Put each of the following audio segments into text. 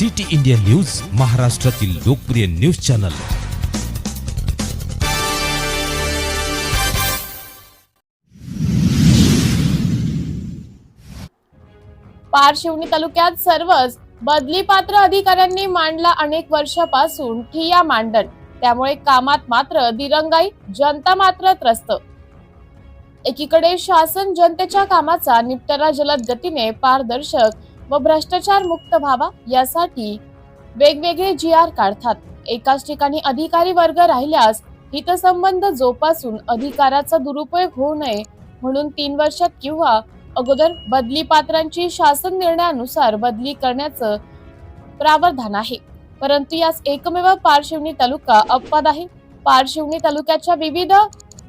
City India news महाराष्ट्रातील लोकप्रिय news channel. Parshivni तालुक्यात सर्वच बदली पात्र अधिकाऱ्यांनी मांडला अनेक वर्षापासून ठिया मांडण. त्यामुळे कामात मात्र दिरंगाई जनता मात्र त्रस्त. एकीकडे शासन जनतेच्या कामाचा निपटारा जलद गतीने पारदर्शक व भ्रष्टाचार मुक्त व्हावा यासाठी वेगवेगळे जी आर काढतात. एकाच ठिकाणी अधिकारी वर्ग राहिल्यास हितसंबंध जोपासून अधिकाराचा दुरुपयोग होऊ नये म्हणून तीन वर्षात किंवा अगोदर बदली पात्रांची शासन निर्णयानुसार बदली करण्याचं प्रावधान आहे. परंतु यास एकमेव पारशिवनी तालुका अपवाद आहे. पारशिवनी तालुक्याच्या विविध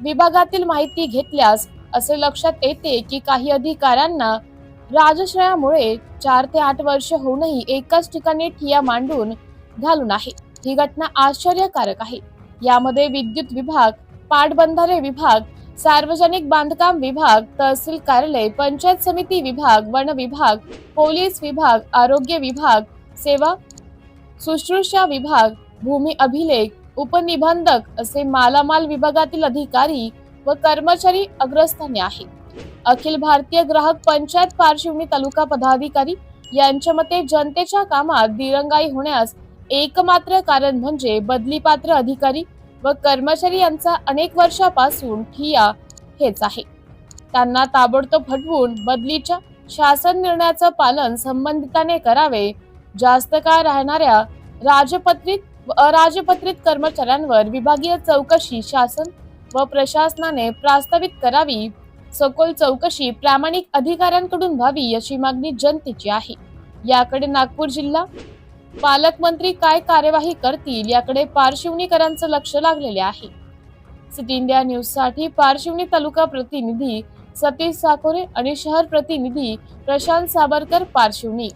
विभागातील माहिती घेतल्यास असे लक्षात येते की काही अधिकाऱ्यांना राजश्रयामुळे चार ते आठ वर्ष होऊनही एकाच ठिकाणी ठिया मांडून घालून आहे. ही घटना आश्चर्यकारक आहे. यामध्ये विद्युत विभाग पाटबंधारे विभाग सार्वजनिक बांधकाम विभाग तहसील कार्यालय पंचायत समिती विभाग वन विभाग पोलीस विभाग आरोग्य विभाग सेवा शुश्रूषा विभाग भूमी अभिलेख उपनिबंधक असे मालामाल विभागातील अधिकारी व कर्मचारी अग्रस्थानी आहेत. अखिल भारतीय ग्राहक पंचायत पारशिवनी तालुका पदाधिकारी यांच्या मते जनतेच्या कामात दिरंगाई होण्यास एकमात्र कारण म्हणजे बदलीपात्र अधिकारी व कर्मचारी यांचा अनेक वर्षापासून ठिया हेच आहे. त्यांना ताबडतोब हटवून बदलीच्या शासन निर्णयाचं पालन संबंधिताने करावे जास्त काळ राहणाऱ्या राजपत्रित व अराजपत्रित कर्मचाऱ्यांवर विभागीय चौकशी शासन व प्रशासनाने प्रस्तावित करावी सखोल चौकशी प्रामाणिक अधिकाऱ्यांकडून व्हावी अशी मागणी जनतेची आहे. याकडे नागपूर जिल्हा पालकमंत्री काय कार्यवाही करतील याकडे पारशिवनीकरांचं लक्ष लागलेले आहे. सिटी इंडिया न्यूजसाठी पारशिवनी तालुका प्रतिनिधी सतीश साकोरे आणि शहर प्रतिनिधी प्रशांत साबरकर पारशिवनी